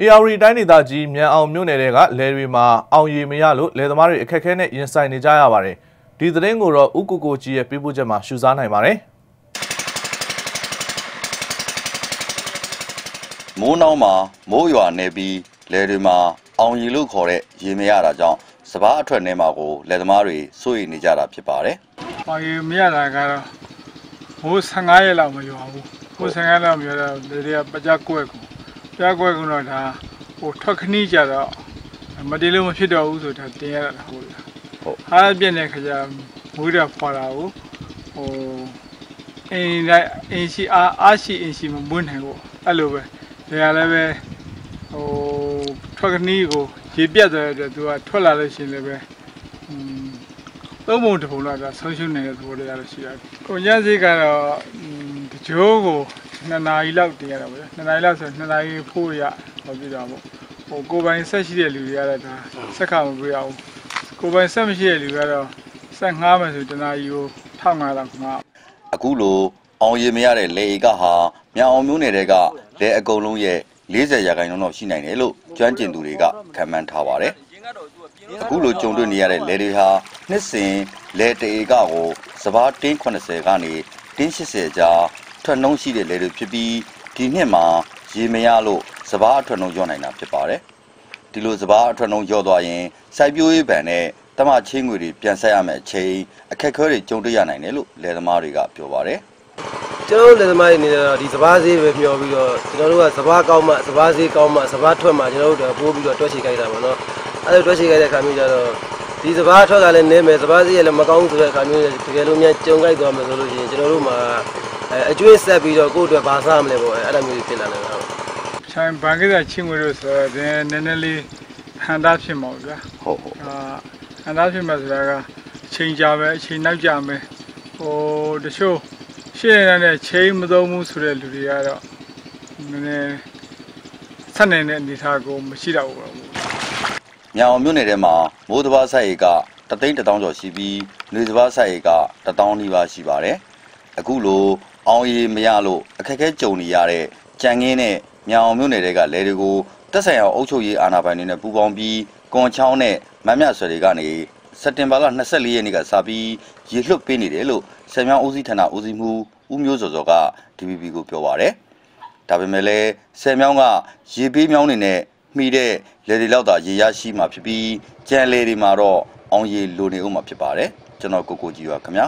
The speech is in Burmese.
AR တိုင်းဒေသကြီးမြန်အောင်မြို့နယ်တွေကလယ်တွေမှာအောင်ရီမရလို့လယ်သမားတွေအခက်အခဲနဲ့ရင်ဆိုင်နေကြရပါတယ်။ဒီသတင်းကိုတော့ဥကုကိုကြီးရဲ့ပြပို့ချက်မှာရှုစားနိုင်ပါတယ်။မိုးနှောင်းမှာမိုးရွာနေပြီးလယ်တွေမှာအောင်ရီလို့ခေါ်တဲ့ရေမရတာကြောင့်စပားအထွက်နေမှာကိုလယ်သမားတွေစိုးရိမ်နေကြတာဖြစ်ပါတယ်။ဟောရေမရတာကတော့မိုး15ရက်လောက်မရွာဘူး။မိုး15ရက်လောက်မရွာတော့လေတွေကပကြကွက်ကူ။ပ ကြကွက်ကူတော့ဒါဟိုထွက်ခဏီးကြတော့မတည်လို့မဖြစ်တော့ဘူးဆိုတာတင်ရတာဟုတ်လားဟုတ်။အားပြည့်နေခကြမိုးရဖွာတာကိုဟိုအင်းလိုက်အင်းရှိအားအားရှိအင်းရှိမမွန်းနိုင်ဘူးအဲ့လိုပဲ။ဒါလည်းပဲဟိုထွက်ခဏီးကိုရေပြတ်တဲ့အတွက်သူကထွက်လာလို့ရှိရင်လည်းပဲอืมသုံးပုံတစ်ပုံလောက်ဒါဆုံးရှုံးနေတဲ့သဘောတရားလို့ရှိရတယ်။ကိုညစီကတော့တကြိုးကို 2နာရီလောက်တင်ရတာပေါ့။2နာရီလောက်ဆို2နာရီဖို့ရဟောပြတာပေါ့။ဟိုကိုပိုင်ဆက်ရှိတဲ့လူတွေကတော့ဒါဆက်ခါမပြရအောင်။ကိုပိုင်ဆက်မရှိတဲ့လူကတော့ဆက်ငှားမယ်ဆိုတနာရီကို1500လောက်ငှားအခုလိုအောင်ရီမရတဲ့လယ်ဧကဟာမြန်အောင်မျိုးနယ်တွေကလယ်အကုံလုံးရဲ့40ရာခိုင်နှုန်းတော့ရှိနိုင်တယ်လို့ကျွမ်းကျင်သူတွေကခန့်မှန်းထားပါတယ်အခုလိုကြုံတွေ့နေရတဲ့လယ်တွေဟာနှစ်စဉ်လယ်တဧကကိုစပားတင်း80ကနေတင်း80ကြား ထွက်နှုံးရှိတဲ့လယ်တွေဖြစ်ပြီးဒီနှစ်မှာရေမရလို့စပားအထွက်နှုံးကျော်နိုင်တာဖြစ်ပါတယ်ဒီလိုစပားအထွက်နှုံးကျော်သွားရင်စိုက်ပျိုးရေးဗန်နဲ့တမချင်းငွေတွေပြန်ဆက်ရမယ့်အချိန်အခက်အခဲတွေကြုံတွေ့ရနိုင်တယ်လို့လယ်သမားတွေကပြောပါတယ်ကျွန်တော်တို့လက်သမားတွေနေတော့ဒီစပားဈေးပဲမျှော်ပြီးတော့ကျွန်တော်တို့ကစပားကောင်းမှစပားဈေးကောင်းမှစပားထွက်မှကျွန်တော်တို့ပိုးပြီးတော့တွက်ချေခိုက်တာပေါ့နော်အဲလိုတွက်ချေခိုက်တဲ့ခါမျိုးကျတော့ဒီစပားထွက်ကလည်းနည်းမယ်စပားဈေးကလည်းမကောင်းဆိုတဲ့ခါမျိုးတကယ်လို့များကြုံခိုက်သွားမယ်ဆိုလို့ရှိရင်ကျွန်တော်တို့မှာ အဲအကျွေးဆက်ပြီးတော့ကိုယ့်အတွက်ဘာစားမလဲပေါ့အဲအဲ့လိုမျိုးဖြစ်လာတယ်ဟုတ်။ဆိုင်ဘန်ကိစ္စချင်းငွေလို့ဆိုတော့ဒီနည်းနည်းလေးဟန်တာဖြစ်မှာပေါ့ဗျာ။ဟုတ်ဟုတ်အာအနာဖြစ်မဲ့ဆိုတာကအချိန်ကြာပဲအချိန်နောက်ကြာမယ်ဟိုတချို့ရှင်းနေတဲ့ချိန်မသုံးဘူးဆိုတဲ့လူတွေကတော့နည်းနည်းဆက်နေတဲ့အနေအထားကိုမရှိတော့ဘူးပေါ့ညောင်မြို့နယ်ထဲမှာမိုးတဘာဆိုင်ဧကတသိန်းတစ်တောင်းကျော်ရှိပြီးနေတဘာဆိုင်ဧကတစ်တောင်းနီးပါးရှိပါတယ် အခုလိုအောင်ရီမရလို့အခက်အခဲကြုံနေရတဲ့ကြံငင်းနဲ့ညောင်မြို့နယ်တွေကလယ်တွေကိုတက်ဆိုင်အောင်အုပ်ချုပ်ရေးအာဏာပိုင်တွေနဲ့ပူးပေါင်းပြီးကွန်ချောင်းနဲ့မမ်းမြဆွေတွေကနေစက်တင်ဘာလ24ရက်နေ့ကစပြီးရေလွှတ်ပေးနေတယ်လို့ဆယ်မြောင်းဦးစီးဌာနဦးစီးမှုဦးမျိုးစောစောက DVB ကိုပြောပါတယ်ဒါပေမဲ့လည်းဆယ်မြောင်းကရေပေးမြောင်းနေနဲ့မှီတဲ့လေတွေလောက်သာရေရရှိမှာဖြစ်ပြီးကြံလေတွေမှာတော့အောင်ရေလိုနေဦးမှာဖြစ်ပါတယ်ကျွန်တော်ကိုကိုကြီးပါခင်ဗျာ